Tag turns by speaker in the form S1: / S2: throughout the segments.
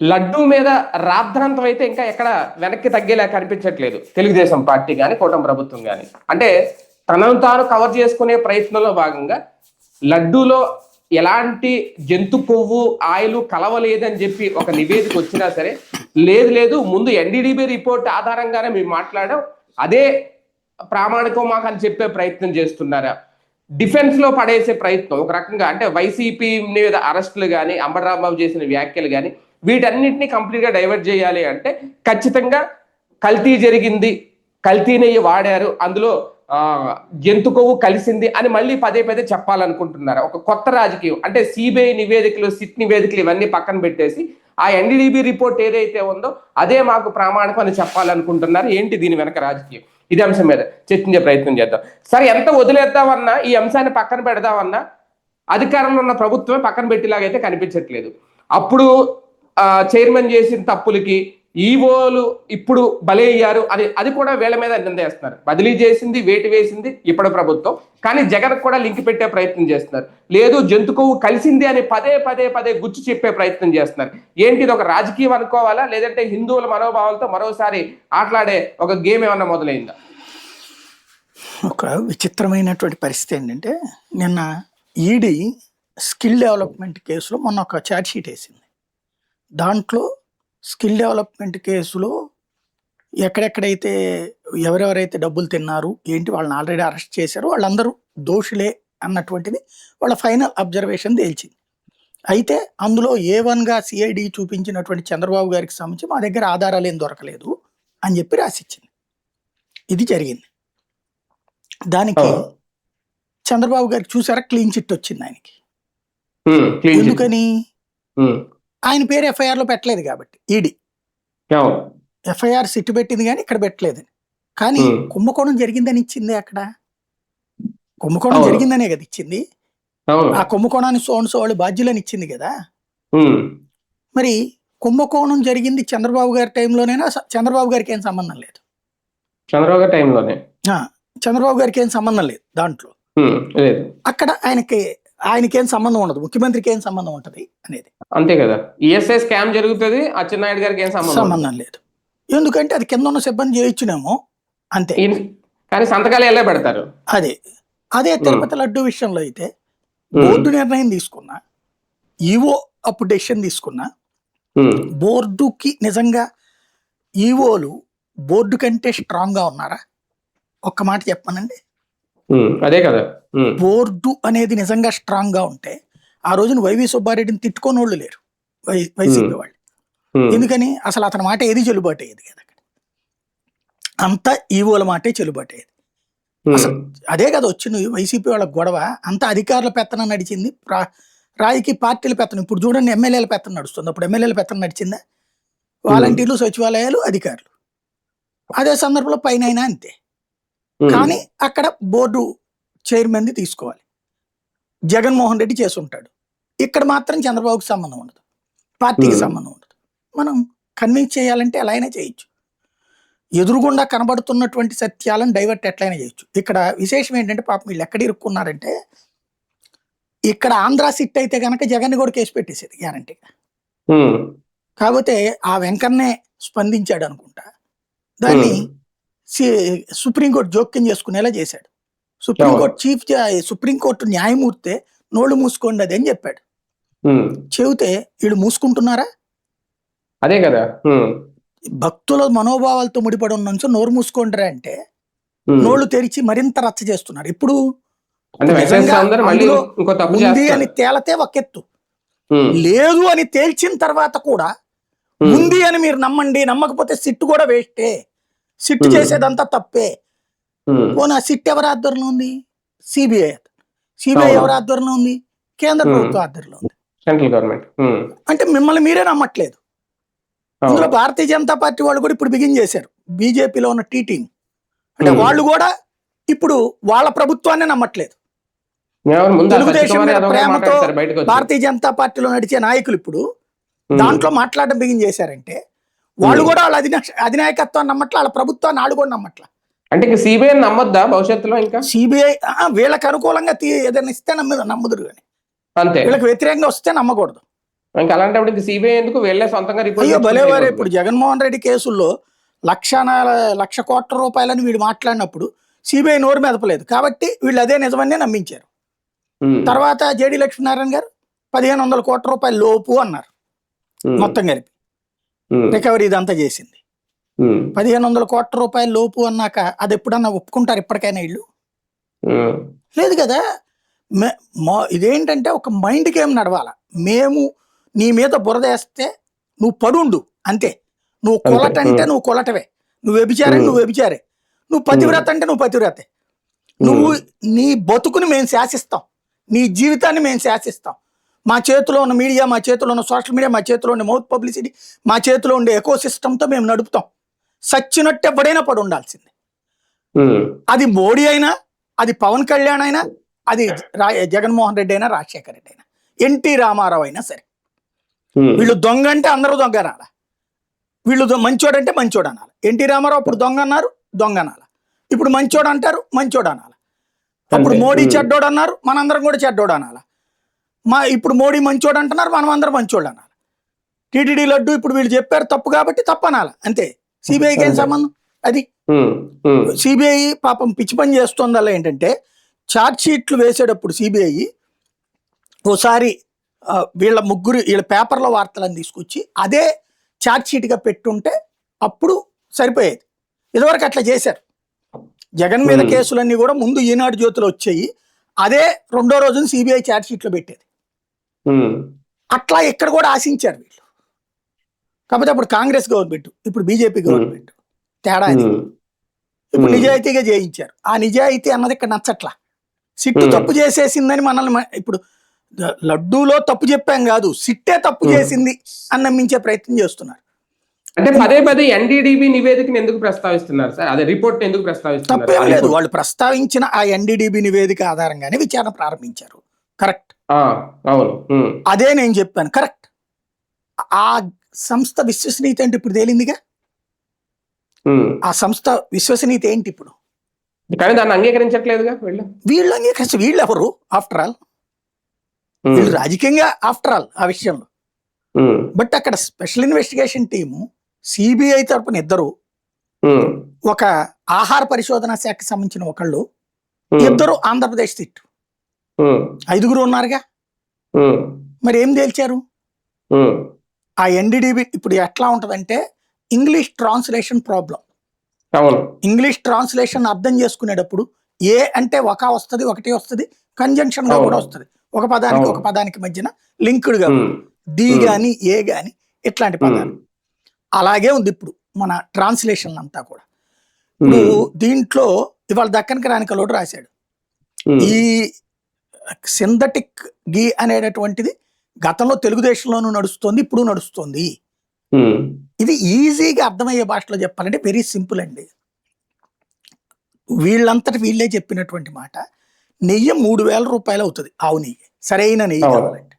S1: లడ్డూ మీద రాద్ధాంతం అయితే ఇంకా ఎక్కడ వెనక్కి తగ్గేలా కనిపించట్లేదు. తెలుగుదేశం పార్టీ కానీ కూటమి ప్రభుత్వం కానీ అంటే తనను తాను కవర్ చేసుకునే ప్రయత్నంలో భాగంగా లడ్డూలో ఎలాంటి జంతు కొవ్వు ఆయిలు కలవలేదని చెప్పి ఒక నివేదిక వచ్చినా సరే లేదు లేదు ముందు ఎన్డీడీబీ రిపోర్ట్ ఆధారంగానే మేము మాట్లాడాం. అదే ప్రామాణికం మాకు అని చెప్పే ప్రయత్నం చేస్తున్నారా? డిఫెన్స్లో పడేసే ప్రయత్నం ఒక రకంగా అంటే వైసీపీ మీద అరెస్టులు కానీ అంబటరాంబాబు చేసిన వ్యాఖ్యలు కానీ వీటన్నిటిని కంప్లీట్గా డైవర్ట్ చేయాలి అంటే ఖచ్చితంగా కల్తీ జరిగింది కల్తీ నెయ్యి వాడారు అందులో జంతు కొవ్వు కలిసింది అని మళ్ళీ పదే పదే చెప్పాలనుకుంటున్నారు? ఒక కొత్త రాజకీయం అంటే సిబిఐ నివేదికలు సిట్ నివేదికలు ఇవన్నీ పక్కన పెట్టేసి ఆ ఎన్డీడీబీ రిపోర్ట్ ఏదైతే ఉందో అదే మాకు ప్రామాణికం అని చెప్పాలనుకుంటున్నారు. ఏంటి దీని వెనక రాజకీయం? ఇది అంశం మీద చర్చించే ప్రయత్నం చేద్దాం. సరే ఎంత వదిలేద్దామన్నా ఈ అంశాన్ని పక్కన పెడదామన్నా అధికారంలో ఉన్న ప్రభుత్వమే పక్కన పెట్టేలాగైతే కనిపించట్లేదు. అప్పుడు చైర్మన్ చేసిన తప్పులకి ఈవోలు ఇప్పుడు బలయ్యారు అని అది కూడా వీళ్ళ మీద నిందేస్తున్నారు బదిలీ చేసింది వేటి వేసింది ఇప్పుడు ప్రభుత్వం. కానీ జగన్ కూడా లింక్ పెట్టే ప్రయత్నం చేస్తున్నారు. లేదు జంతు కలిసింది అని పదే పదే పదే గుచ్చి చెప్పే ప్రయత్నం చేస్తున్నారు. ఏంటి ఇది ఒక రాజకీయం అనుకోవాలా? లేదంటే హిందువుల మనోభావాలతో మరోసారి ఆటలాడే ఒక గేమ్ ఏమన్నా మొదలైందా?
S2: ఒక విచిత్రమైనటువంటి పరిస్థితి ఏంటంటే నిన్న ఈడీ స్కిల్ డెవలప్మెంట్ కేసులో మొన్న ఒక ఛార్జ్ షీట్ వేసింది. దాంట్లో స్కిల్ డెవలప్మెంట్ కేసులో ఎక్కడెక్కడైతే ఎవరెవరైతే డబ్బులు తిన్నారు ఏంటి వాళ్ళని ఆల్రెడీ అరెస్ట్ చేశారు వాళ్ళందరూ దోషులే అన్నటువంటిది వాళ్ళ ఫైనల్ అబ్జర్వేషన్ తేల్చింది. అయితే అందులో ఏ వన్గా సిఐడి చూపించినటువంటి చంద్రబాబు గారికి సంబంధించి మా దగ్గర ఆధారాలు ఏం దొరకలేదు అని చెప్పి రాసిచ్చింది. ఇది జరిగింది. దానికి. చంద్రబాబు గారికి చూసారా క్లీన్ చిట్ వచ్చింది ఆయనకి. ఎందుకని? ఆయన పేరు ఎఫ్ఐఆర్లో పెట్టలేదు కాబట్టి ఈడీ. ఎఫ్ఐఆర్ సిట్ పెట్టింది కానీ ఇక్కడ పెట్టలేదని కానీ. కుంభకోణం జరిగిందని ఇచ్చింది అక్కడ? కుంభకోణం. జరిగిందనే కదా ఇచ్చింది? ఆ కుంభకోణాన్ని సోన్స్ వాళ్ళు బాధ్యులని ఇచ్చింది కదా? మరి కుంభకోణం జరిగింది చంద్రబాబు గారి టైంలోనైనా? చంద్రబాబు గారికి ఏం సంబంధం లేదు?
S1: చంద్రబాబు గారి టైంలోనే?
S2: చంద్రబాబు గారికి ఏం సంబంధం లేదు దాంట్లో. అక్కడ ఆయనకి ఆయనకి ఏం సంబంధం ఉండదు ముఖ్యమంత్రికి ఏం సంబంధం ఉంటది అనేది.
S1: అంతే కదా. ఈఎస్ఐ స్కామ్ జరుగుతుంది అచ్చెన్నాయుడు గారికి ఏం సంబంధం.
S2: సంబంధం లేదు. ఎందుకంటే అది కింద ఉన్న సిబ్బంది చేయొచ్చునేమో అంతే.
S1: కానీ సంతకాలు ఎలా పెడతారు?
S2: అదే. అదే తిరుపతి లడ్డు విషయంలో అయితే బోర్డు నిర్ణయం తీసుకున్నా ఈవో అప్పుడు డెసిషన్ తీసుకున్నా బోర్డుకి నిజంగా ఈవోలు బోర్డు కంటే స్ట్రాంగ్గా ఉన్నారా? ఒక్క మాట చెప్పానండి.
S1: అదే కదా.
S2: బోర్డు అనేది నిజంగా స్ట్రాంగ్గా ఉంటే ఆ రోజున వైవి సుబ్బారెడ్డిని తిట్టుకోని వాళ్ళు లేరు. వై వైసీపీ వాళ్ళు. ఎందుకని? అసలు అతని మాట ఏది చెల్లుబాటు అయ్యేది కదా అక్కడ. అంతా ఈవోల మాటే చెల్లుబాటు అయ్యేది. అసలు అదే కదా వచ్చింది వైసీపీ వాళ్ళ గొడవ. అంతా అధికారుల పెత్తనం నడిచింది. రాజకీయ పార్టీల పెత్తనం. ఇప్పుడు చూడండి ఎమ్మెల్యేల పెత్తనం నడుస్తుంది. అప్పుడు ఎమ్మెల్యేల పెత్తనం నడిచిందా? వాలంటీర్లు సచివాలయాలు అధికారులు. అదే సందర్భంలో పైన అయినా అంతే. కానీ అక్కడ బోర్డు చైర్మన్ది తీసుకోవాలి. జగన్మోహన్ రెడ్డి చేసుంటాడు. ఇక్కడ మాత్రం చంద్రబాబుకి సంబంధం ఉండదు. పార్టీకి
S1: Hmm.
S2: సంబంధం ఉండదు. మనం కన్విన్స్ చేయాలంటే ఎలా అయినా చేయొచ్చు. ఎదురుగుండా కనబడుతున్నటువంటి సత్యాలను డైవర్ట్ ఎట్లయినా చేయొచ్చు. ఇక్కడ విశేషం ఏంటంటే పాపం వీళ్ళు ఎక్కడ ఇరుక్కున్నారంటే ఇక్కడ ఆంధ్ర సిట్ అయితే కనుక జగన్ కూడా కేసు పెట్టేసేది గ్యారంటీగా
S1: హ్మ్,
S2: కాకపోతే ఆ వెంకన్నే స్పందించాడు అనుకుంటా. దాన్ని సి- సుప్రీంకోర్టు జోక్యం చేసుకునేలా చేశాడు. సుప్రీంకోర్టు చీఫ్ సుప్రీంకోర్టు న్యాయమూర్తే నోళ్ళు మూసుకోండి అది అని చెప్పాడు. చెబితే వీళ్ళు మూసుకుంటున్నారా?
S1: అదే కదా.
S2: భక్తుల మనోభావాలతో ముడిపడి ఉన్న నుంచి నోరు మూసుకోండిరా అంటే. నోళ్ళు తెరిచి మరింత రచ్చ చేస్తున్నారు. ఇప్పుడు ఉంది అని తేలతే ఒకెత్తు. లేదు అని తేల్చిన తర్వాత కూడా ఉంది అని మీరు నమ్మండి నమ్మకపోతే సిట్టు కూడా వేస్టే. సిట్టు. చేసేదంతా తప్పే. పోనీ ఆ సిట్ ఎవరి ఆధ్వర్యంలో ఉంది? CBI CBI. ఎవరి ఆధ్వర్యంలో ఉంది? కేంద్ర. ప్రభుత్వ ఆధ్వర్యంలో ఉంది.
S1: Central government.
S2: అంటే మిమ్మల్ని మీరే నమ్మట్లేదు. అందులో భారతీయ జనతా పార్టీ వాళ్ళు కూడా ఇప్పుడు బిగిన్ చేశారు. బీజేపీలో ఉన్న టీ టీం. అంటే. వాళ్ళు కూడా ఇప్పుడు వాళ్ళ ప్రభుత్వాన్ని నమ్మట్లేదు. తెలుగుదేశం మీద ప్రేమతో. భారతీయ జనతా పార్టీలో నడిచే నాయకులు ఇప్పుడు దాంట్లో మాట్లాడడం బిగిన్ చేశారంటే వాళ్ళు. కూడా వాళ్ళ అధినా అధినాయకత్వాన్ని నమ్మట్ల వాళ్ళ ప్రభుత్వాన్ని వాళ్ళు కూడా నమ్మట్ల?
S1: అంటే ఇంకా సిబిఐ నమ్మొద్దా భవిష్యత్తులో ఇంకా?
S2: సిబిఐ వీళ్ళకి అనుకూలంగా ఏదైనా ఇస్తే నమ్మదు నమ్మదురు కానీ.
S1: అంతే.
S2: వీళ్ళకి వ్యతిరేకంగా వస్తే నమ్మకూడదు.
S1: ఇంకా అలాంటప్పుడు ఇంక సిబిఐ ఎందుకు వెళ్ళే సొంతంగా రిపోర్ట్
S2: భలేవారే. ఇప్పుడు జగన్మోహన్ రెడ్డి కేసుల్లో లక్ష లక్ష కోట్ల రూపాయలని వీడు మాట్లాడినప్పుడు సిబిఐ నోరు మెదపలేదు. కాబట్టి వీళ్ళు అదే నిజమని నమ్మించారు. తర్వాత జేడి లక్ష్మీనారాయణ గారు పదిహేను వందల కోట్ల రూపాయల లోపు అన్నారు. మొత్తం కలిపి. రికవరీ ఇదంతా చేసింది. పదిహేను వందల కోట్ల రూపాయల లోపు అన్నాక అది ఎప్పుడన్నా ఒప్పుకుంటారు ఇప్పటికైనా వీళ్ళు లేదు కదా. మే- ఇదేంటంటే ఒక మైండ్ గేమ్ నడవాల. మేము నీ మీద బురదేస్తే నువ్వు పడుండు అంతే. నువ్వు. కొలట అంటే. నువ్వు కొలటవే. నువ్వు వ్యభిచారే. నువ్వు వ్యభిచారే. నువ్వు పతివ్రత అంటే నువ్వు పతివ్రతే. నువ్వు నీ బతుకుని మేము శాసిస్తాం. నీ జీవితాన్ని మేము శాసిస్తాం. మా చేతిలో ఉన్న మీడియా మా చేతిలో ఉన్న సోషల్ మీడియా మా చేతిలో ఉండే మౌత్ పబ్లిసిటీ మా చేతిలో ఉండే ఎకో సిస్టంతో మేము నడుపుతాం. సచ్చినట్టు ఎవడైనా పడి ఉండాల్సిందే అది మోడీ అయినా అది పవన్ కళ్యాణ్ అయినా అది జగన్మోహన్ రెడ్డి అయినా రాజశేఖర రెడ్డి అయినా ఎన్టీ రామారావు అయినా సరే. వీళ్ళు దొంగ అంటే అందరూ దొంగ అనాల వీళ్ళు మంచోడు అంటే మంచోడు అనాలి ఎన్టీ రామారావు అప్పుడు దొంగ అన్నారు దొంగ అనాలి ఇప్పుడు మంచోడు అంటారు మంచోడు అనాలి అప్పుడు. మోడీ. చెడ్డోడు అన్నారు మనందరం కూడా చెడ్డోడు అనాలి మా ఇప్పుడు మోడీ మంచోడు అంటున్నారు మనం అందరం మంచోడు అనాలి టీటీడీ లడ్డు ఇప్పుడు వీళ్ళు చెప్పారు తప్పు కాబట్టి తప్పు అనాలి అంతే. సిబిఐకి ఏం. సంబంధం? అది సిబిఐ పాపం పిచ్చి పని చేస్తుందల్లా ఏంటంటే ఛార్జ్ షీట్లు వేసేటప్పుడు సిబిఐ ఓసారి వీళ్ళ ముగ్గురు వీళ్ళ పేపర్ల వార్తలను తీసుకొచ్చి అదే ఛార్జ్ షీట్గా పెట్టుంటే అప్పుడు సరిపోయేది. ఇదివరకు అట్లా చేశారు. జగన్ మీద. కేసులన్నీ కూడా ముందు ఈనాడు జ్యోతిలో వచ్చాయి. అదే రెండో రోజున సిబిఐ ఛార్జ్ షీట్లో పెట్టేది. అట్లా ఇక్కడ కూడా ఆశించారు వీళ్ళు. కాకపోతే అప్పుడు కాంగ్రెస్ గవర్నమెంట్ ఇప్పుడు బీజేపీ గవర్నమెంట్ తేడా అది ఇప్పుడు. నిజాయితీగా చేయించారు ఆ నిజాయితీ అన్నది ఇక్కడ నచ్చట్లా. సిట్టు. తప్పు చేసేసిందని మనల్ని ఇప్పుడు లడ్డూలో తప్పు చెప్పాం కాదు సిట్టే తప్పు. చేసింది అని నమ్మించే ప్రయత్నం చేస్తున్నారు.
S1: అంటే పదే పదే ఎన్డీడీబీ నివేదికను ఎందుకు ప్రస్తావిస్తున్నారు సార్? అదే రిపోర్ట్ ఎందుకు ప్రస్తావిస్తున్నారు?
S2: తప్పేం లేదు. వాళ్ళు ప్రస్తావించిన ఆ ఎన్డీడీబీ నివేదిక ఆధారంగానే విచారణ ప్రారంభించారు. కరెక్ట్.
S1: ఆ, అవును.
S2: అదే నేను చెప్పాను. కరెక్ట్. ఆ సంస్థ విశ్వసనీయత ఏంటి ఇప్పుడు తేలిందిగా. ఆ సంస్థ విశ్వసనీయత ఏంటి ఇప్పుడు?
S1: కానీ దాన్ని అంగీకరించట్లేదుగా వీళ్ళు?
S2: వీళ్ళు అంగీకరించి వీళ్ళు ఎవరు? After all. వీళ్ళు రాజకీయంగా ఆఫ్టర్ ఆల్ ఆ విషయంలో. బట్ అక్కడ స్పెషల్ ఇన్వెస్టిగేషన్ టీము సిబిఐ తరపున ఇద్దరు ఒక ఆహార పరిశోధన శాఖకి సంబంధించిన ఒకళ్ళు ఇద్దరు ఆంధ్రప్రదేశ్ తిట్టు. ఐదుగురు ఉన్నారుగా? మరి ఏం తేల్చారు? ఆ ఎన్డీడీబీ ఇప్పుడు ఎట్లా ఉంటదంటే English translation problem English translation అర్థం చేసుకునేటప్పుడు ఏ అంటే ఒక వస్తది ఒకటి వస్తది
S1: కంజంక్షన్గా.
S2: కూడా వస్తది. ఒక పదానికి. ఒక పదానికి మధ్యన
S1: లింక్డ్గా
S2: డి. గాని ఏ గాని ఇట్లాంటి పదాలు. అలాగే ఉంది ఇప్పుడు మన ట్రాన్స్లేషన్ అంతా కూడా. ఇప్పుడు దీంట్లో ఇవాళ దక్కన్ క్రానికలోడు రాశాడు.
S1: ఉమ్,
S2: ఈ సింథటిక్ గీ అనేటటువంటిది గతంలో తెలుగుదేశంలోనూ నడుస్తుంది ఇప్పుడు నడుస్తుంది. ఇది ఈజీగా అర్థమయ్యే భాషలో చెప్పాలంటే వెరీ సింపుల్ అండి. వీళ్ళంతటి వీళ్ళే చెప్పినటువంటి మాట నెయ్యి మూడు వేల రూపాయలు అవుతుంది ఆవు నెయ్యి సరైన నెయ్యి. కావాలంటే.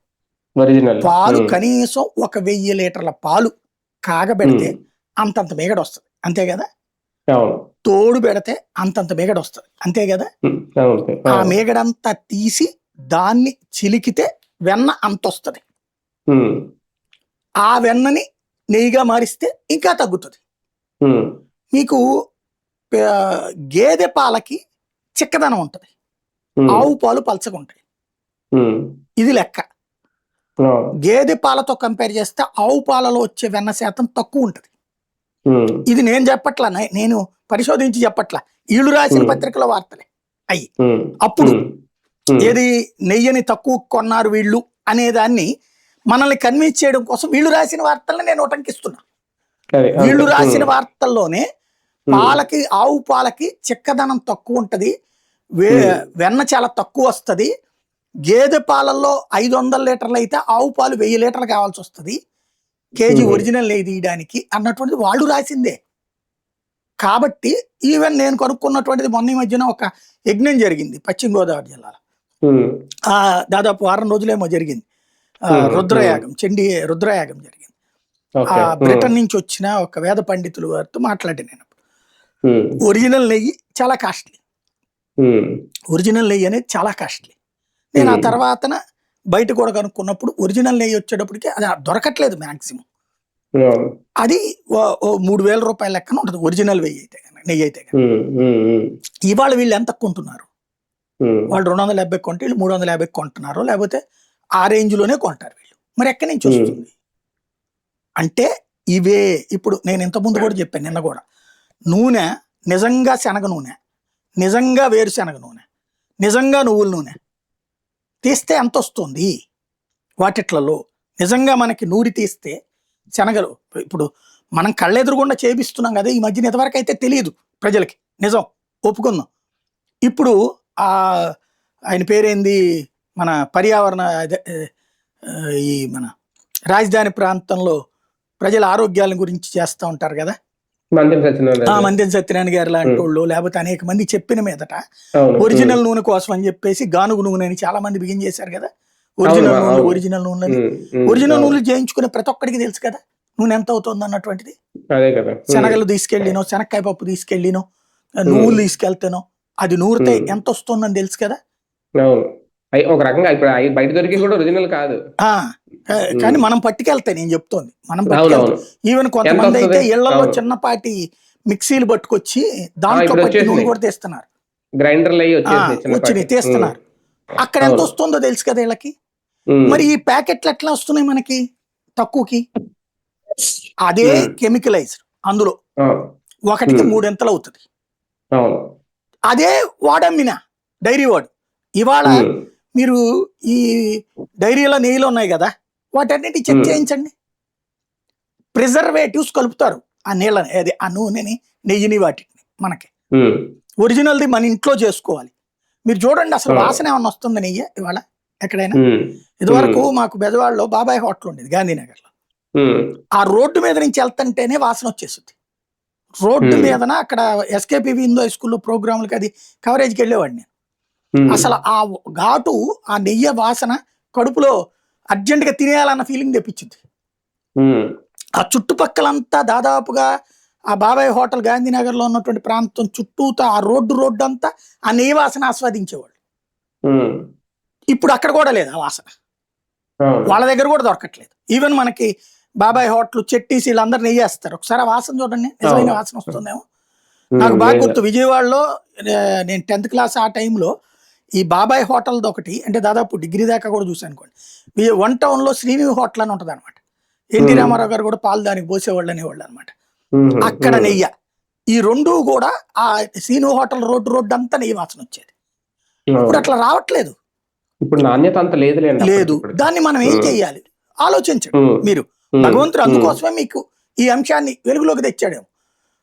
S2: పాలు కనీసం ఒక వెయ్యి లీటర్ల పాలు కాగబెడితే అంతంత మేగడ వస్తుంది అంతే కదా? తోడు పెడితే అంతంత మేగడ వస్తుంది అంతే కదా? ఆ. మేగడంతా తీసి దాన్ని చిలికితే వెన్న అంత వస్తుంది ఆ వెన్నని నెయ్యిగా మారిస్తే ఇంకా తగ్గుతుంది. మీకు గేదె పాలకి చిక్కదనం ఉంటుంది. ఆవు పాలు పలచగా ఉంటాయి. ఇది లెక్క. గేదె పాలతో కంపేర్ చేస్తే ఆవు పాలలో వచ్చే వెన్న శాతం తక్కువ ఉంటుంది. ఇది నేను చెప్పట్లా నేను పరిశోధించి చెప్పట్లా. వీళ్ళు రాసిన. పత్రికల వార్తలే. అయ్యి. అప్పుడు ఏది నెయ్యిని తక్కువ కొన్నారు వీళ్ళు అనేదాన్ని మనల్ని కన్విన్స్ చేయడం కోసం వీళ్ళు రాసిన వార్తల్ని నేను ఉటంకిస్తున్నా వీళ్ళు
S1: అంతే.
S2: రాసిన వార్తల్లోనే
S1: ఉమ్,
S2: పాలకి ఆవు పాలకి చిక్కదనం తక్కువ ఉంటది
S1: Hmm.
S2: వెన్న చాలా తక్కువ వస్తది గేదె పాలల్లో ఐదు వందల లీటర్లు అయితే ఆవు పాలు వెయ్యి లీటర్లు కావాల్సి వస్తది కేజీ
S1: Hmm.
S2: ఒరిజినల్ నెయ్యి తీయడానికి అన్నటువంటిది వాళ్ళు రాసిందే కాబట్టి ఈవెన్ నేను కనుక్కున్నటువంటిది మొన్న ఈ మధ్యన ఒక యజ్ఞం జరిగింది పశ్చిమ గోదావరి జిల్లాలో ఆ దాదాపు వారం రోజులేమో జరిగింది. ఆ. రుద్రయాగం చండీ రుద్రయాగం జరిగింది. ఆ బ్రిటన్ నుంచి వచ్చిన ఒక వేద పండితులు వారితో మాట్లాడి నేను ఒరిజినల్ నెయ్యి చాలా కాస్ట్లీ. ఒరిజినల్ నెయ్యి అనేది చాలా కాస్ట్లీ. నేను ఆ. తర్వాతన బయట కూడా కనుక్కున్నప్పుడు ఒరిజినల్ నెయ్యి వచ్చేటప్పటికి అది దొరకట్లేదు మ్యాక్సిమం
S1: అవును.
S2: అది మూడు వేల రూపాయల లెక్కన ఉంటుంది ఒరిజినల్ వెయ్యి అయితే నెయ్యి అయితే ఇవాళ వీళ్ళు ఎంత కొంటున్నారు. వాళ్ళు రెండు వందల యాభై కొంటే వీళ్ళు మూడు వందల యాభై కొంటున్నారు లేకపోతే ఆ రేంజ్లోనే కొంటారు వీళ్ళు. మరి ఎక్కడి నుంచి. వస్తుంది? అంటే ఇవే ఇప్పుడు నేను ఇంత ముందు కూడా చెప్పాను నిన్న కూడా. నూనె నిజంగా శనగ నూనె నిజంగా వేరుశనగ నూనె నిజంగా నువ్వుల నూనె తీస్తే ఎంత వస్తుంది వాటిట్లలో నిజంగా మనకి నూరి తీస్తే శనగలు ఇప్పుడు మనం కళ్ళెదురుగుండా చేపిస్తున్నాం కదా ఈ మధ్యన ఇంతవరకు అయితే తెలియదు ప్రజలకి. నిజం. ఒప్పుకుందాం. ఇప్పుడు ఆయన పేరేంది మన పర్యావరణ ఆ, ఈ మన రాజధాని ప్రాంతంలో ప్రజల ఆరోగ్యాల గురించి చేస్తూ ఉంటారు కదా
S1: మందిరం సత్యనారాయణ
S2: ఆ
S1: గారు.
S2: లాంటి. వాళ్ళు లేకపోతే అనేక మంది చెప్పిన మీదట. ఒరిజినల్ నూనె కోసం అని చెప్పేసి గానుగు నూనె అని చాలా మంది బిగిన్ చేశారు కదా ఒరిజినల్ నూనె. ఒరిజినల్ నూనె ఒరిజినల్. నూనెలు చేయించుకునే ప్రతి ఒక్కడికి తెలుసు కదా నూనె ఎంత అవుతుంది అన్నటువంటిది శనగలు తీసుకెళ్ళినో శనక్కాయ పప్పు తీసుకెళ్ళినో నువ్వులు తీసుకెళ్తానో అది నూరితే. ఎంత వస్తుందని తెలుసు కదా?
S1: ఒక రకంగా ఇప్పుడు బయట దొరికి కూడా ఒరిజినల్ కాదు.
S2: కానీ మనం పట్టుకెళ్తే నేను చెప్తోంది. మనం పట్టుకెళ్తాం ఈవెన్ కొంతమంది అయితే?
S1: ఇళ్ళలో.
S2: చిన్నపాటి మిక్సీలు పట్టుకొచ్చి దాంట్లో పట్టి నూనె. కూడా తీస్తున్నారు.
S1: గ్రైండర్లు అయ్యి.
S2: వచ్చినాయి తీస్తున్నారు. అక్కడ ఎంత. వస్తుందో తెలుసు కదా వీళ్ళకి? మరి ఈ ప్యాకెట్లు ఎట్లా వస్తున్నాయి మనకి? తక్కువకి? అదే. కెమికలైజ్డ్ అందులో. ఒకటికి. మూడెంతలు అవుతుంది. అదే వాడమ్మిన డైరీ వాడు. ఇవాళ మీరు ఈ డైరీలో నెయ్యిలు ఉన్నాయి కదా వాటన్నిటి చెక్. చేయించండి. ప్రిజర్వేటివ్స్ కలుపుతారు ఆ నీళ్ళని అదే ఆ నూనెని నెయ్యిని వాటిని మనకి. ఒరిజినల్ది మన ఇంట్లో చేసుకోవాలి. మీరు చూడండి అసలు. వాసన ఏమన్నా వస్తుంది నెయ్యి ఇవాళ ఎక్కడైనా? ఇదివరకు మాకు బెదవాడలో బాబాయ్ హోటల్ ఉండేది గాంధీనగర్లో. ఆ రోడ్డు మీద నుంచి వెళ్తుంటేనే వాసన వచ్చేస్తుంది. రోడ్డు. మీదన అక్కడ ఎస్కేపీవి హిందూ హై స్కూల్లో ప్రోగ్రాంలకి అది కవరేజ్కి వెళ్ళేవాడిని. నేను అసలు ఆ ఘాటు ఆ నెయ్యి వాసన కడుపులో అర్జెంటుగా తినేయాలన్న ఫీలింగ్ తెప్పించింది. ఆ చుట్టుపక్కలంతా దాదాపుగా ఆ బాబాయ్ హోటల్ గాంధీనగర్లో ఉన్నటువంటి ప్రాంతం చుట్టూతా ఆ రోడ్డు రోడ్డు అంతా ఆ నెయ్యి వాసన ఆస్వాదించేవాళ్ళు. ఇప్పుడు అక్కడ కూడా లేదు ఆ వాసన. వాళ్ళ దగ్గర కూడా దొరకట్లేదు. ఈవెన్ మనకి బాబాయ్ హోటల్ చెట్టీస్ వీళ్ళందరూ నెయ్యి వేస్తారు ఒకసారి వాసన చూడండి. నిజమైన. వాసన వస్తుందేమో. నాకు బాగా
S1: లేదు.
S2: గుర్తు విజయవాడలో నేను టెన్త్ క్లాస్ ఆ టైంలో ఈ బాబాయ్ హోటల్ది ఒకటి అంటే దాదాపు డిగ్రీ దాకా కూడా చూసాను అనుకోండి. వన్ టౌన్లో శ్రీని హోటల్ అని ఉంటుంది అనమాట ఎన్టీ. రామారావు గారు కూడా పాలు దానికి పోసేవాళ్ళు అనేవాళ్ళు అనమాట అక్కడ నెయ్య. ఈ రెండు కూడా ఆ శ్రీను హోటల్ రోడ్డు రోడ్డు అంతా నెయ్యి వాసన వచ్చేది. ఇప్పుడు అట్లా రావట్లేదు.
S1: ఇప్పుడు నాణ్యత అంత
S2: లేదు.
S1: అప్పటికిప్పుడు.
S2: దాన్ని మనం ఏం. చెయ్యాలి ఆలోచించండి మీరు. భగవంతుడు అందుకోసమే మీకు ఈ అంశాన్ని వెలుగులోకి తెచ్చాడేమో.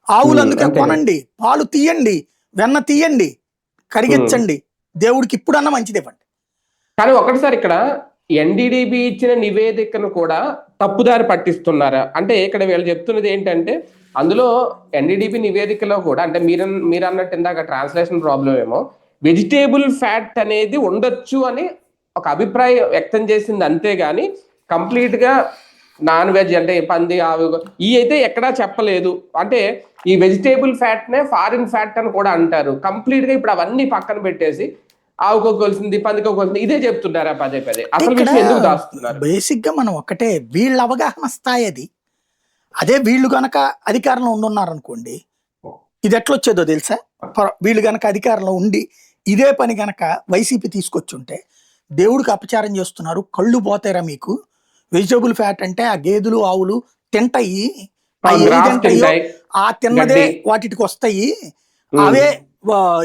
S2: ఆవులు అందుకే. కొనండి పాలు తీయండి వెన్న తీయండి కరిగించండి. దేవుడికి ఇప్పుడన్నా మంచిది ఇవ్వండి.
S1: కానీ ఒకటిసారి ఇక్కడ ఎన్డీడీబీ ఇచ్చిన నివేదికను కూడా తప్పుదారి పట్టిస్తున్నారా. అంటే ఇక్కడ వీళ్ళు చెప్తున్నది ఏంటంటే అందులో ఎన్డీడీబీ నివేదికలో కూడా అంటే మీరు మీరు అన్నట్టు ఇందాక ట్రాన్స్లేషన్ ప్రాబ్లం ఏమో వెజిటేబుల్ ఫ్యాట్ అనేది ఉండొచ్చు అని ఒక అభిప్రాయం వ్యక్తం చేసింది అంతేగాని కంప్లీట్గా నాన్ వెజ్ అంటే పంది ఆవు ఈ అయితే ఎక్కడా చెప్పలేదు. అంటే ఈ వెజిటేబుల్ ఫ్యాట్ నే ఫారిన్ ఫ్యాట్ అని కూడా అంటారు. కంప్లీట్గా ఇప్పుడు అవన్నీ పక్కన పెట్టేసి ఆవుకో కొలిసింది పందికో కొలిసింది ఇదే చెప్తున్నారా పదే పదే. అసలు విషయం ఎందుకు దాస్తున్నారు?
S2: బేసిక్గా మనం ఒకటే వీళ్ళ అవగాహన స్థాయి అది. అదే వీళ్ళు గనక అధికారంలో ఉండున్నారు అనుకోండి ఇది ఎట్లా వచ్చేదో తెలుసా వీళ్ళు గనక అధికారంలో ఉండి ఇదే పని గనక వైసీపీ తీసుకొచ్చుంటే దేవుడికి అపచారం చేస్తున్నారు కళ్ళు పోతారా మీకు. వెజిటబుల్ ఫ్యాట్ అంటే ఆ గేదెలు ఆవులు తింటాయి ఆ తిన్నదే. వాటికి వస్తాయి. అవే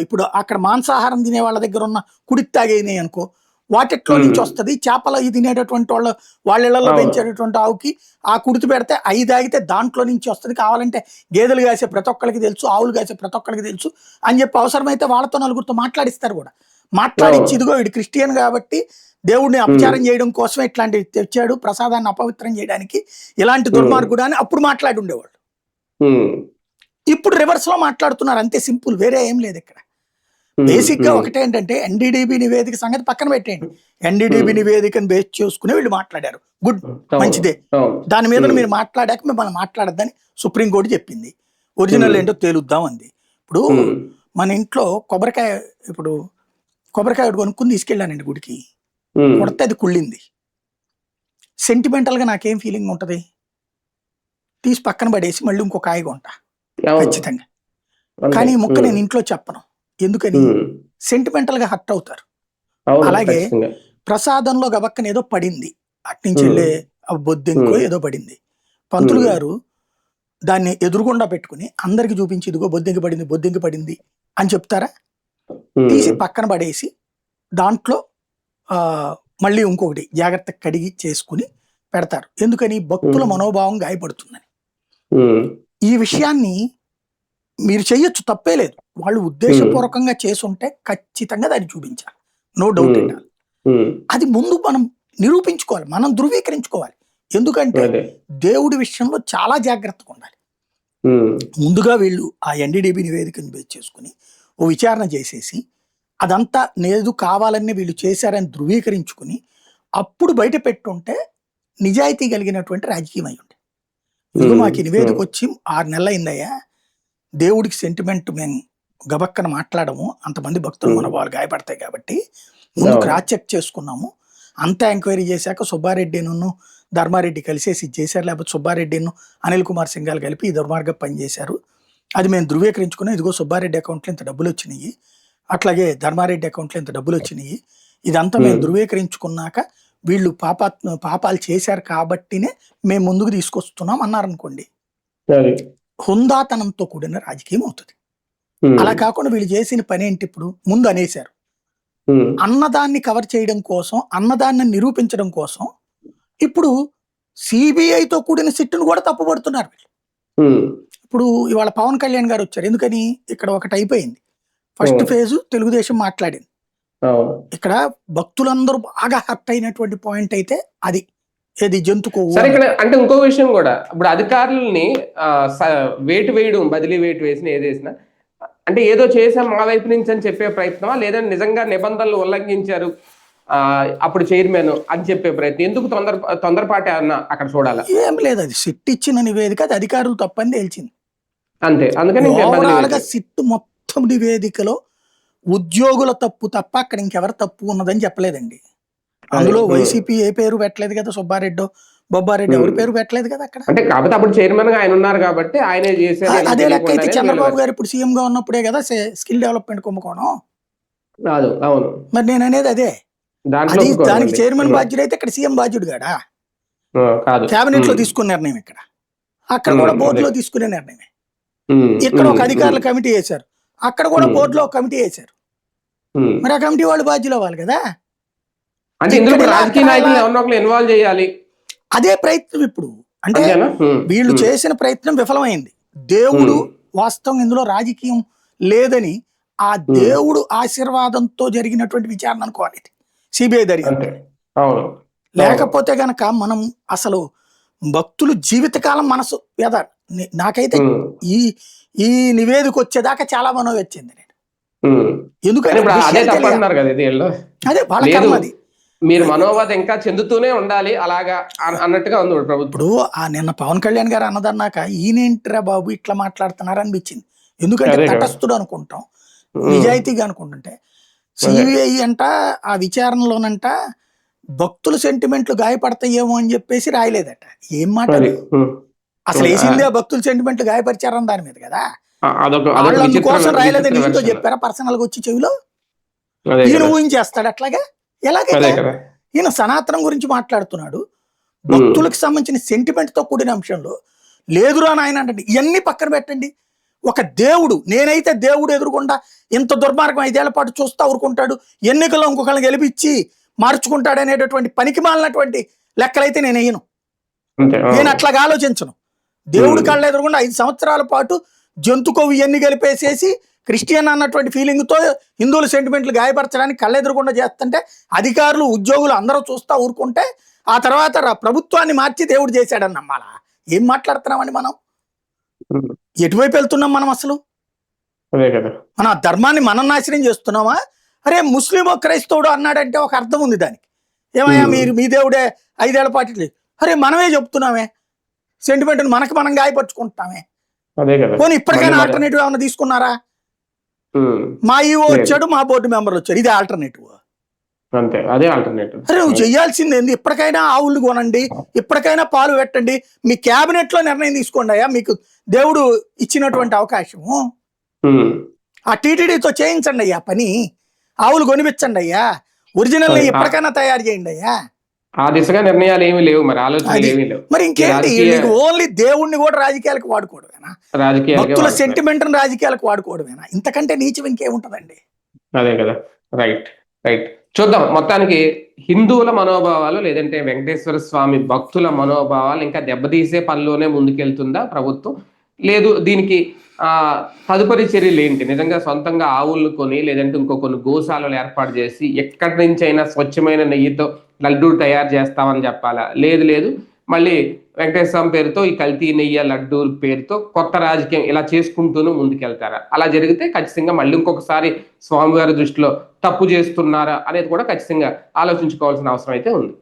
S2: ఇప్పుడు అక్కడ మాంసాహారం తినే వాళ్ళ దగ్గర ఉన్న కుడి తాగేనాయి అనుకో వాటిట్లో నుంచి. వస్తది చేపలు అవి తినేటటువంటి వాళ్ళ వాళ్ళ. పెంచేటటువంటి ఆవుకి ఆ కుడితి పెడితే అవి తాగితే దాంట్లో నుంచి వస్తది కావాలంటే గేదెలు కాసే ప్రతి ఒక్కరికి తెలుసు ఆవులు కాసే ప్రతి ఒక్కరికి తెలుసు అని చెప్పి అవసరమైతే వాళ్ళతో నలుగురితో మాట్లాడిస్తారు కూడా మాట్లాడించి. ఇదిగో వీడు క్రిస్టియన్ కాబట్టి దేవుడిని అపచారం చేయడం కోసం ఇట్లాంటివి తెచ్చాడు ప్రసాదాన్ని అపవిత్రం చేయడానికి ఇలాంటి దుర్మార్గుడు అని అప్పుడు మాట్లాడి ఉండేవాళ్ళు. ఇప్పుడు రివర్స్లో మాట్లాడుతున్నారు అంతే సింపుల్ వేరే ఏం లేదు ఇక్కడ.
S1: బేసిక్గా.
S2: ఒకటే ఏంటంటే ఎన్డీడీబీ నివేదిక సంగతి పక్కన పెట్టేయండి ఎన్డీడీబీ. నివేదికను బేస్ చేసుకుని వీళ్ళు మాట్లాడారు గుడ్. మంచిదే. దాని మీద. మీరు మాట్లాడాక మిమ్మల్ని మాట్లాడద్దని సుప్రీంకోర్టు చెప్పింది ఒరిజినల్. ఏంటో తేలుద్దాం అంది ఇప్పుడు. మన ఇంట్లో కొబ్బరికాయ ఇప్పుడు కొబ్బరికాయ కొనుక్కుని తీసుకెళ్ళానండి గుడికి కొడితే అది కుళ్ళింది. సెంటిమెంటల్గా నాకేం ఫీలింగ్ ఉంటుంది? తీసి పక్కన పడేసి మళ్ళీ ఇంకో కాయ కొంటా. ఖచ్చితంగా. కానీ ముక్క నేను ఇంట్లో చెప్పను. ఎందుకని?
S1: ఉమ్,
S2: సెంటిమెంటల్గా హర్ట్ అవుతారు అలాగే. ప్రసాదంలో గబక్కన ఏదో పడింది. అట్నుంచి. వెళ్ళే బొద్దింకో. ఏదో పడింది. పంతులు. గారు దాన్ని ఎదురుగుండా పెట్టుకుని అందరికి చూపించి ఇదిగో బొద్దింక పడింది బొద్దింక పడింది అని చెప్తారా? తీసి పక్కన పడేసి దాంట్లో మళ్ళీ ఇంకొకటి జాగ్రత్త కడిగి చేసుకుని పెడతారు. ఎందుకని? భక్తుల. మనోభావం గాయపడుతుందని. ఈ విషయాన్ని మీరు చెయ్యొచ్చు తప్పే లేదు. వాళ్ళు ఉద్దేశపూర్వకంగా చేసుంటే ఖచ్చితంగా దాన్ని చూపించాలి. నో డౌట్ అది ముందు మనం నిరూపించుకోవాలి మనం ధృవీకరించుకోవాలి. ఎందుకంటే దేవుడి విషయంలో చాలా జాగ్రత్తగా ఉండాలి. ముందుగా వీళ్ళు ఆ ఎన్డీడీబీ నివేదికను బేస్ చేసుకుని ఓ విచారణ చేసేసి అదంతా లేదు కావాలని వీళ్ళు చేశారని ధృవీకరించుకుని అప్పుడు బయట పెట్టుంటే నిజాయితీ కలిగినటువంటి రాజకీయం అయి ఉండే. ఇదిగో మాకు నివేదిక వచ్చి ఆరు నెలలు అయిందయ్యా దేవుడికి సెంటిమెంట్ మేము గబక్కన మాట్లాడము. అంతమంది భక్తులు. మన వాళ్ళు గాయపడతాయి కాబట్టి ముందు. క్రాస్ చెక్ చేసుకున్నాము. అంతా ఎంక్వైరీ చేశాక సుబ్బారెడ్డిను ధర్మారెడ్డి కలిసేసి చేశారు. లేకపోతే సుబ్బారెడ్డిను అనిల్ కుమార్ సింగాలు కలిపి ఈ దుర్మార్గం పనిచేశారు అది మేము ధృవీకరించుకున్నాం. ఇదిగో సుబ్బారెడ్డి అకౌంట్లో ఇంత డబ్బులు వచ్చినాయి. అట్లాగే ధర్మారెడ్డి అకౌంట్లో ఇంత డబ్బులు వచ్చినాయి. ఇదంతా మేము. ధృవీకరించుకున్నాక వీళ్ళు పాపా పాపాలు చేశారు కాబట్టినే మేము ముందుకు తీసుకొస్తున్నాం అన్నారనుకోండి. హుందాతనంతో కూడిన రాజకీయం అవుతుంది. అలా కాకుండా వీళ్ళు చేసిన పని ఏంటి ఇప్పుడు? ముందు అనేశారు. అన్నదాన్ని కవర్ చేయడం కోసం అన్నదాన్ని నిరూపించడం కోసం ఇప్పుడు సిబిఐతో కూడిన సిట్టును కూడా తప్పుపడుతున్నారు వీళ్ళు. ఇప్పుడు ఇవాళ పవన్ కళ్యాణ్ గారు వచ్చారు. ఎందుకని? ఇక్కడ ఒకటి అయిపోయింది. ఫస్ట్. ఫేజ్ తెలుగుదేశం మాట్లాడింది. ఇక్కడ భక్తులందరూ బాగా హర్ట్ అయినటువంటి పాయింట్ అయితే అది. ఏది జంతు కొవ్వు
S1: సరే ఇక్కడ అంటే ఇంకో విషయం కూడా. ఇప్పుడు అధికారులని వేటు వేయడం బదిలీ వేటు వేసిన ఏది వేసినా అంటే ఏదో చేసాం మా వైపు నుంచి అని చెప్పే ప్రయత్నమా? లేదంటే నిజంగా నిబంధనలు ఉల్లంఘించారు అప్పుడు చైర్మన్ అని చెప్పే ప్రయత్నం. ఎందుకు తొందర తొందరపాటి అన్న అక్కడ చూడాలా?
S2: ఏం లేదు అది సిట్ ఇచ్చిన నివేదిక అది అధికారులు తప్పని తేల్చింది.
S1: అంతే. అందుకని.
S2: సిట్ మొత్తం నివేదికలో ఉద్యోగుల తప్పు తప్ప అక్కడ ఇంకెవరి తప్పు ఉన్నదని చెప్పలేదండి. అందులో. వైసీపీ ఏ పేరు పెట్టలేదు కదా సుబ్బారెడ్డి? బొబ్బారెడ్డి ఎవరి. పేరు పెట్టలేదు కదా అక్కడ?
S1: అంటే కాకపోతే అప్పుడు చైర్మన్గా ఆయన ఉన్నారు కాబట్టి ఆయనే
S2: అదే లెక్క అయితే చంద్రబాబు గారు ఇప్పుడు సీఎం గా ఉన్నప్పుడే కదా స్కిల్ డెవలప్మెంట్ కుంభకోణం?
S1: అవును.
S2: మరి నేను అనేది అదే. అది దానికి. చైర్మన్. బాధ్యుడు అయితే ఇక్కడ సీఎం బాధ్యుడు కాడా?
S1: కేబినెట్లో.
S2: తీసుకున్న నిర్ణయం ఇక్కడ. అక్కడ కూడా బోర్డులో. తీసుకునే నిర్ణయమే.
S1: ఉమ్,
S2: ఇక్కడ ఒక అధికారుల కమిటీ వేశారు. అక్కడ కూడా. బోర్డులో ఒక కమిటీ వేశారు. మరి ఆ కమిటీ వాళ్ళు బాధ్యులు అవ్వాలి కదా?
S1: అంటే రాజకీయ నాయకులు ఇన్వాల్వ్ చేయాలి.
S2: అదే ప్రయత్నం ఇప్పుడు. అంటే వీళ్ళు చేసిన ప్రయత్నం విఫలమైంది. దేవుడు. వాస్తవం ఇందులో రాజకీయం లేదని ఆ దేవుడు ఆశీర్వాదంతో జరిగినటువంటి విచారణ అనుకోవాలి ఇది. సిబిఐ దర్యాప్తు. లేకపోతే గనక మనం అసలు భక్తులు జీవితకాలం మనసు ని- నాకైతే ఈ ఈ నివేదిక వచ్చేదాకా చాలా మనో వచ్చింది నేను ఎందుకంటే
S1: అదే వీళ్ళు.
S2: అదే. కర్మ
S1: మీరు మనోవాదం ఇంకా చెందుతూనే ఉండాలి అలాగా అన్- అన్నట్టుగా ఉంది ప్రభుత్వం.
S2: ఇప్పుడు ఆ నిన్న పవన్ కళ్యాణ్ గారు అన్నదన్నాక ఈయనేంటిరా బాబు ఇట్లా మాట్లాడుతున్నారు అనిపించింది ఎందుకంటే. తటస్థుడు అనుకుంటాం నిజాయితీగా అనుకుంటుంటే. సిబిఐ అంట ఆ విచారణలోనంట భక్తుల సెంటిమెంట్లు గాయపడతాయేమో అని చెప్పేసి రాయలేదట. ఏం మాట. అసలు. వేసిందే భక్తుల సెంటిమెంట్లు గాయపరిచారని దాని మీద కదా? అందుకోసం రాయలేదని
S1: version.
S2: చెప్పారా? పర్సనల్గా వచ్చి చెవిలో? ఈయన. ఊహించేస్తాడు అట్లాగా? ఎలాగైతే ఈయన సనాతనం గురించి మాట్లాడుతున్నాడు భక్తులకు సంబంధించిన సెంటిమెంట్తో కూడిన అంశంలో లేదురా నాయన అంటే ఇవన్నీ పక్కన పెట్టండి. ఒక దేవుడు నేనైతే దేవుడు ఎదురుకుండా ఇంత దుర్మార్గం ఐదేళ్ళ పాటు చూస్తా ఊరుకుంటాడు ఎన్నికల్లో ఇంకొకరిని గెలిపించి మార్చుకుంటాడు అనేటటువంటి పనికి మాలినటువంటి లెక్కలైతే నేను వేయను. నేను అట్లాగా ఆలోచించను. దేవుడి. కళ్ళ ఎదురుగుండా ఐదు సంవత్సరాల పాటు జంతు కొవ్వు ఇవన్నీ కలిపేసేసి క్రిస్టియన్ అన్నటువంటి ఫీలింగ్తో హిందువుల సెంటిమెంట్లు గాయపరచడానికి కళ్ళ ఎదురుగుండా చేస్తుంటే అధికారులు ఉద్యోగులు అందరూ చూస్తా ఊరుకుంటే ఆ తర్వాత ప్రభుత్వాన్ని మార్చి దేవుడు చేశాడని నమ్మాలా? ఏం మాట్లాడుతున్నామండి మనం. ఎటువైపు వెళ్తున్నాం మనం అసలు? మన ఆ ధర్మాన్ని మనం నాశనం చేస్తున్నామా? అరే ముస్లిం క్రైస్తవుడు అన్నాడంటే ఒక అర్థం ఉంది దానికి. ఏమయ్యా. మీరు మీ దేవుడే ఐదేళ్ళ పాటు అరే మనమే చెప్తున్నామే. సెంటిమెంట్ మనకి మనం
S1: కదా.
S2: పోనీ ఇప్పటికైనా ఆల్టర్నేటివ్ ఏమైనా తీసుకున్నారా. మా ఈఓ. వచ్చాడు మా బోర్డు మెంబర్లు వచ్చారు ఇది ఆల్టర్నేటివ్
S1: అంతే అదే ఆల్టర్నేటివ్
S2: అరే నువ్వు చేయాల్సింది ఏంది? ఇప్పటికైనా ఆవులు కొనండి ఇప్పటికైనా పాలు పెట్టండి. మీ క్యాబినెట్లో నిర్ణయం తీసుకోండి అయ్యా. మీకు దేవుడు ఇచ్చినటువంటి అవకాశము ఆ టీటీడీతో చేయించండి అయ్యా పని. ఆవులు కొనిపించండి అయ్యా. ఒరిజినల్ ఇప్పటికైనా తయారు చేయండి అయ్యా.
S1: ఆ దిశగా నిర్ణయాలు ఏమీ లేవు మరి ఆలోచనలు ఏమీ లేవు.
S2: మరి ఇంకేంటి? ఓన్లీ దేవుణ్ణి కూడా రాజకీయాలకు వాడుకోవడమేనా?
S1: వాడుతున్నారు.
S2: సెంటిమెంట్ రాజకీయాలకు వాడుకోవడమేనా? ఇంతకంటే నీచం ఇంకేముంటదండి?
S1: అదే కదా. రైట్ రైట్ చూద్దాం. మొత్తానికి హిందువుల మనోభావాలు లేదంటే వెంకటేశ్వర స్వామి భక్తుల మనోభావాలు ఇంకా దెబ్బతీసే పనిలోనే ముందుకెళ్తుందా ప్రభుత్వం? లేదు దీనికి ఆ తదుపరి చర్యలు ఏంటి? నిజంగా సొంతంగా ఆవులను కొని లేదంటే ఇంకో కొన్ని గోశాలలు ఏర్పాటు చేసి ఎక్కడి నుంచి అయినా స్వచ్ఛమైన నెయ్యితో లడ్డూ తయారు చేస్తామని చెప్పాలా? లేదు లేదు. మళ్ళీ వెంకటేశ్వర స్వామి పేరుతో ఈ కల్తీ నెయ్యి లడ్డూ పేరుతో కొత్త రాజకీయం ఇలా చేసుకుంటూనే ముందుకెళ్తారా? అలా జరిగితే ఖచ్చితంగా మళ్ళీ ఇంకొకసారి స్వామివారి దృష్టిలో తప్పు చేస్తున్నారా అనేది కూడా ఖచ్చితంగా ఆలోచించుకోవాల్సిన అవసరం అయితే ఉంది.